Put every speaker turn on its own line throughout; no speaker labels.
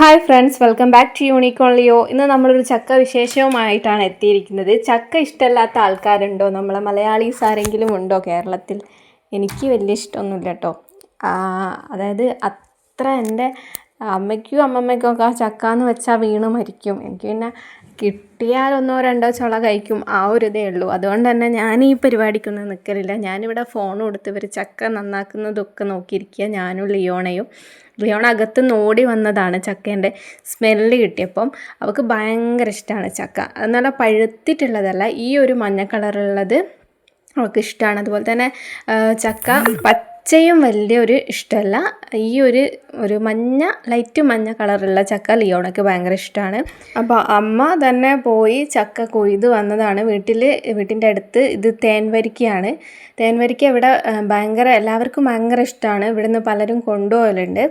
Hi friends welcome back to unicorn Leo. ഇന്ന് നമ്മളൊരു ചക്ക വിശേഷവുമായിട്ടാണ് എത്തിയിരിക്കുന്നത്. ചക്ക ഇഷ്ടമല്ലാത്ത ആൾക്കാരുണ്ടോ? നമ്മളെ മലയാളീസ് ആരെങ്കിലും ഉണ്ടോ കേരളത്തിൽ? എനിക്ക് വലിയ ഇഷ്ടമൊന്നുമില്ല കേട്ടോ. അതായത് അത്ര എന്റെ അമ്മയ്ക്കും അമ്മമ്മയ്ക്കും ഒക്കെ ചക്ക എന്ന് വെച്ചാൽ വീണ് മരിക്കും. എനിക്ക് പിന്നെ കിട്ടിയാൽ ഒന്നോ രണ്ടോ ചുള കഴിക്കും. ആ ഒരു ഇതേ ഉള്ളൂ. അതുകൊണ്ട് തന്നെ ഞാൻ ഈ പരിപാടിക്കൊന്നും നിൽക്കലില്ല ഞാനിവിടെ ഫോൺ കൊടുത്ത് ഇവർ ചക്ക നന്നാക്കുന്നതൊക്കെ നോക്കിയിരിക്കുക ഞാനും ലിയോണയും. ലിയോണ അകത്ത് നോടി വന്നതാണ് ചക്കേന്റെ സ്മെല്ല് കിട്ടിയപ്പം. അവൾക്ക് ഭയങ്കര ഇഷ്ടമാണ് ചക്ക. നല്ല പഴുത്തിട്ടുള്ളതല്ല ഈ ഒരു മഞ്ഞ കളറുള്ളത് അവൾക്ക് ഇഷ്ടമാണ് അതുപോലെ തന്നെ ചക്ക പച്ചയും വലിയൊരു ഇഷ്ടമല്ല ഈ ഒരു ഒരു മഞ്ഞ ലൈറ്റ് മഞ്ഞ കളറുള്ള ചക്ക ലിയോണയ്ക്ക് ഭയങ്കര ഇഷ്ടമാണ് അപ്പോൾ അമ്മ തന്നെ പോയി ചക്ക കൊയ്ത് വന്നതാണ്. വീട്ടിൽ വീട്ടിന്റെ അടുത്ത് ഇത് തേൻവരിക്കയാണ്. തേൻവരിക്ക ഇവിടെ ഭയങ്കര എല്ലാവർക്കും ഭയങ്കര ഇഷ്ടമാണ് ഇവിടുന്ന് പലരും കൊണ്ടുപോകലുണ്ട്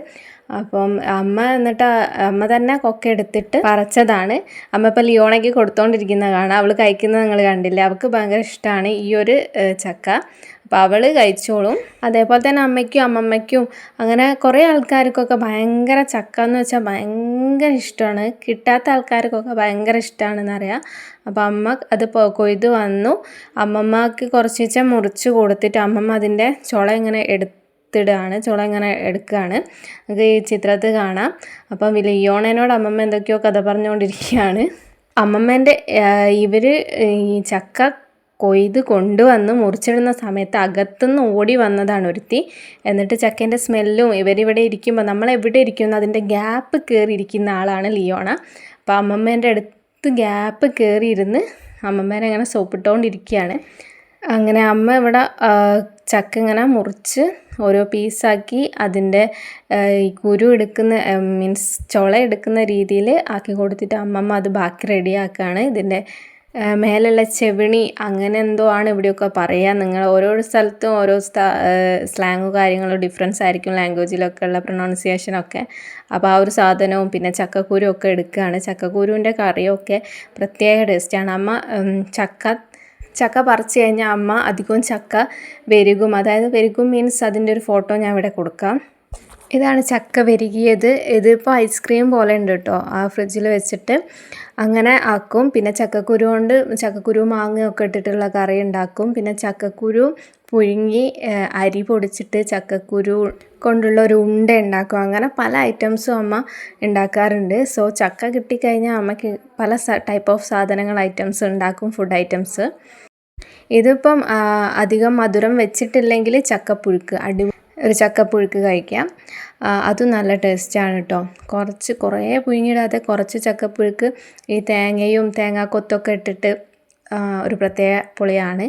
അപ്പം അമ്മ എന്നിട്ട് അമ്മ തന്നെ കൊക്ക എടുത്തിട്ട് പറച്ചതാണ്. അമ്മ ഇപ്പം ലിയോണയ്ക്ക് കൊടുത്തോണ്ടിരിക്കുന്ന കാണാം. അവൾ കഴിക്കുന്നത് നിങ്ങൾ കണ്ടില്ലേ? അവൾക്ക് ഭയങ്കര ഇഷ്ടമാണ് ഈ ഒരു ചക്ക. അപ്പോൾ അവൾ കഴിച്ചോളും. അതേപോലെ തന്നെ അമ്മയ്ക്കും അമ്മമ്മയ്ക്കും അങ്ങനെ കുറേ ആൾക്കാർക്കൊക്കെ ഭയങ്കര ചക്ക എന്ന് വെച്ചാൽ ഭയങ്കര ഇഷ്ടമാണ് കിട്ടാത്ത ആൾക്കാർക്കൊക്കെ ഭയങ്കര ഇഷ്ടമാണെന്ന് അറിയാം അപ്പോൾ അമ്മ അത് കൊയ്ത് വന്നു. അമ്മമ്മക്ക് കുറച്ച് വെച്ചാൽ മുറിച്ച് കൊടുത്തിട്ട് അമ്മമ്മ അതിന്റെ ചുള ഇങ്ങനെ എടുത്ത് എടുത്തിടുകയാണ് ചുള ഇങ്ങനെ എടുക്കുകയാണ് നമുക്ക് ഈ ചിത്രത്തിൽ കാണാം. അപ്പം ലിയോണനോട് അമ്മമ്മ എന്തൊക്കെയോ കഥ പറഞ്ഞുകൊണ്ടിരിക്കുകയാണ് അമ്മമ്മേന്റെ ഇവർ ഈ ചക്ക കൊയ്ത് കൊണ്ടുവന്ന് മുറിച്ചിടുന്ന സമയത്ത് അകത്തുനിന്ന് ഓടി വന്നതാണ് ഒരുത്തി. എന്നിട്ട് ചക്കേന്റെ സ്മെല്ലും ഇവരിവിടെ ഇരിക്കുമ്പോൾ നമ്മൾ എവിടെ ഇരിക്കുന്നു? അതിന്റെ ഗ്യാപ്പ് കയറി ഇരിക്കുന്ന ആളാണ് ലിയോണ. അപ്പോൾ അമ്മമ്മേന്റെ അടുത്ത് ഗ്യാപ്പ് കയറിയിരുന്ന് അമ്മമ്മേനെ അങ്ങനെ സോപ്പിട്ടുകൊണ്ടിരിക്കുകയാണ് അങ്ങനെ അമ്മ ഇവിടെ ചക്ക ഇങ്ങനെ മുറിച്ച് ഓരോ പീസാക്കി അതിന്റെ കുരു എടുക്കുന്ന മീൻസ് ചുള എടുക്കുന്ന രീതിയിൽ ആക്കി കൊടുത്തിട്ട് അമ്മമ്മ അത് ബാക്കി റെഡിയാക്കുകയാണ്. ഇതിന്റെ മേലുള്ള ചെവിണി അങ്ങനെ എന്തോ ആണ് ഇവിടെയൊക്കെ പറയുക നിങ്ങൾ ഓരോ സ്ഥലത്തും ഓരോ സ്ലാങ്ങും കാര്യങ്ങളും ഡിഫറൻസ് ആയിരിക്കും ലാംഗ്വേജിലൊക്കെ ഉള്ള പ്രൊണൗൺസിയേഷനൊക്കെ അപ്പോൾ ആ ഒരു സാധനവും പിന്നെ ചക്കക്കുരു ഒക്കെ എടുക്കുകയാണ് ചക്കക്കുരുവിന്റെ കറിയൊക്കെ പ്രത്യേക ടേസ്റ്റാണ് അമ്മ ചക്ക ചക്ക പറിച്ചു കഴിഞ്ഞാൽ അമ്മ അധികവും ചക്ക വെരുകും. അതായത് വെരുകും മീൻസ് അതിന്റെ ഒരു ഫോട്ടോ ഞാൻ ഇവിടെ കൊടുക്കാം. ഇതാണ് ചക്ക പെരുകിയത് ഇതിപ്പോൾ ഐസ്ക്രീം പോലെ ഉണ്ട് കേട്ടോ ആ ഫ്രിഡ്ജിൽ വെച്ചിട്ട് അങ്ങനെ ആക്കും. പിന്നെ ചക്കക്കുരു കൊണ്ട് ചക്കക്കുരു മാങ്ങയൊക്കെ ഇട്ടിട്ടുള്ള കറി ഉണ്ടാക്കും. പിന്നെ ചക്കക്കുരു പുഴുങ്ങി അരി പൊടിച്ചിട്ട് ചക്കക്കുരു കൊണ്ടുള്ള ഒരു ഉണ്ട ഉണ്ടാക്കും. അങ്ങനെ പല ഐറ്റംസും അമ്മ ഉണ്ടാക്കാറുണ്ട്. സോ ചക്ക കിട്ടിക്കഴിഞ്ഞാൽ അമ്മയ്ക്ക് പല ടൈപ്പ് ഓഫ് സാധനങ്ങൾ ഐറ്റംസ് ഉണ്ടാക്കും ഫുഡ് ഐറ്റംസ് ഇതിപ്പം അധികം മധുരം വെച്ചിട്ടില്ലെങ്കിൽ ചക്കപ്പുഴുക്ക്. അടി ഒരു ചക്കപ്പുഴുക്ക് കഴിക്കാം. അതും നല്ല ടേസ്റ്റാണ് കേട്ടോ കുറച്ച് കുറേ പുഴുങ്ങിയിടാതെ കുറച്ച് ചക്കപ്പുഴുക്ക് ഈ തേങ്ങയും തേങ്ങാക്കൊത്തൊക്കെ ഇട്ടിട്ട് ഒരു പ്രത്യേക പൊളിയാണ്.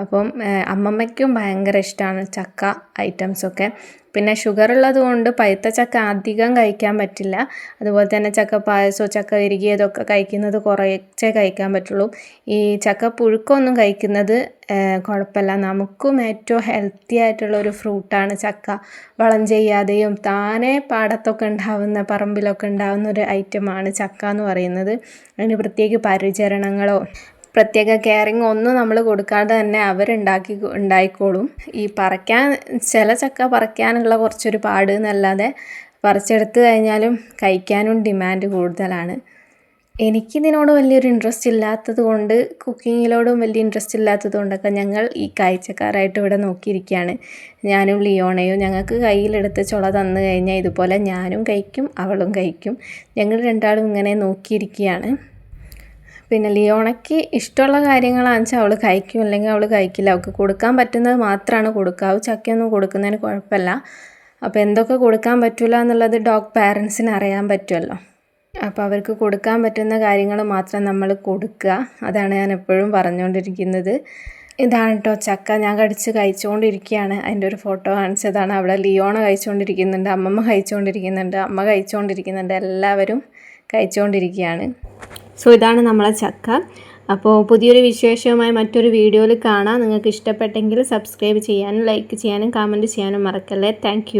അപ്പം അമ്മമ്മയ്ക്കും ഭയങ്കര ഇഷ്ടമാണ് ചക്ക ഐറ്റംസൊക്കെ. പിന്നെ ഷുഗർ ഉള്ളത് കൊണ്ട് പഴുത്ത ചക്ക അധികം കഴിക്കാൻ പറ്റില്ല. അതുപോലെ തന്നെ ചക്ക പായസമോ ചക്ക ഇറുകിയതൊക്കെ കഴിക്കുന്നത് കുറച്ചേ കഴിക്കാൻ പറ്റുള്ളൂ. ഈ ചക്ക പുഴുക്കൊന്നും കഴിക്കുന്നത് കുഴപ്പമില്ല. നമുക്കും ഏറ്റവും ഹെൽത്തി ആയിട്ടുള്ള ഒരു ഫ്രൂട്ടാണ് ചക്ക. വളം ചെയ്യാതെയും താനെ പാടത്തൊക്കെ ഉണ്ടാവുന്ന പറമ്പിലൊക്കെ ഉണ്ടാവുന്ന ഒരു ഐറ്റമാണ് ചക്ക എന്ന് പറയുന്നത്. അതിന് പ്രത്യേക പരിചരണങ്ങളോ പ്രത്യേക കെയറിങ് ഒന്നും നമ്മൾ കൊടുക്കാതെ തന്നെ അവരുണ്ടാക്കി ഉണ്ടായിക്കോളും. ഈ പറിക്കാൻ ചില ചക്ക പറിക്കാനുള്ള കുറച്ചൊരു പാട് എന്നല്ലാതെ പറിച്ചെടുത്ത് കഴിഞ്ഞാലും കഴിക്കാനും ഡിമാൻഡ് കൂടുതലാണ്. എനിക്കിതിനോട് വലിയൊരു ഇൻട്രസ്റ്റ് ഇല്ലാത്തത് കൊണ്ട് കുക്കിങ്ങിലോടും വലിയ ഇൻട്രസ്റ്റ് ഇല്ലാത്തത് കൊണ്ടൊക്കെ ഞങ്ങൾ ഈ കാഴ്ചക്കാരായിട്ട് ഇവിടെ നോക്കിയിരിക്കുകയാണ് ഞാനും ലിയോണയും ഞങ്ങൾക്ക് കയ്യിലെടുത്ത് ചുള തന്നു കഴിഞ്ഞാൽ ഇതുപോലെ ഞാനും കഴിക്കും അവളും കഴിക്കും. ഞങ്ങൾ രണ്ടാളും ഇങ്ങനെ നോക്കിയിരിക്കുകയാണ് പിന്നെ ലിയോണയ്ക്ക് ഇഷ്ടമുള്ള കാര്യങ്ങളാണെന്ന് വെച്ചാൽ അവൾ കഴിക്കും. അല്ലെങ്കിൽ അവൾ കഴിക്കില്ല. അവൾക്ക് കൊടുക്കാൻ പറ്റുന്നത് മാത്രമാണ് കൊടുക്കാവൂ ചക്കയൊന്നും കൊടുക്കുന്നതിന് കുഴപ്പമില്ല. അപ്പോൾ എന്തൊക്കെ കൊടുക്കാൻ പറ്റില്ല എന്നുള്ളത് ഡോഗ് പാരൻസിന് അറിയാൻ പറ്റുമല്ലോ. അപ്പോൾ അവർക്ക് കൊടുക്കാൻ പറ്റുന്ന കാര്യങ്ങൾ മാത്രം നമ്മൾ കൊടുക്കുക. അതാണ് ഞാൻ എപ്പോഴും പറഞ്ഞുകൊണ്ടിരിക്കുന്നത്. ഇതാണ് കേട്ടോ ചക്ക. ഞാൻ കടിച്ച് കഴിച്ചുകൊണ്ടിരിക്കുകയാണ്. അതിന്റെ ഒരു ഫോട്ടോ കാണിച്ചതാണ്. അവിടെ ലിയോണ കഴിച്ചുകൊണ്ടിരിക്കുന്നുണ്ട്. അമ്മമ്മ കഴിച്ചുകൊണ്ടിരിക്കുന്നുണ്ട്. അമ്മ കഴിച്ചുകൊണ്ടിരിക്കുന്നുണ്ട്. എല്ലാവരും കഴിച്ചുകൊണ്ടിരിക്കുകയാണ്. സോ ഇതാണ് നമ്മളെ ചക്ക. അപ്പോൾ പുതിയൊരു വിശേഷവുമായി മറ്റൊരു വീഡിയോയിൽ കാണാം. നിങ്ങൾക്ക് ഇഷ്ടപ്പെട്ടെങ്കിൽ സബ്സ്ക്രൈബ് ചെയ്യാനും ലൈക്ക് ചെയ്യാനും കമന്റ് ചെയ്യാനും മറക്കല്ലേ. താങ്ക്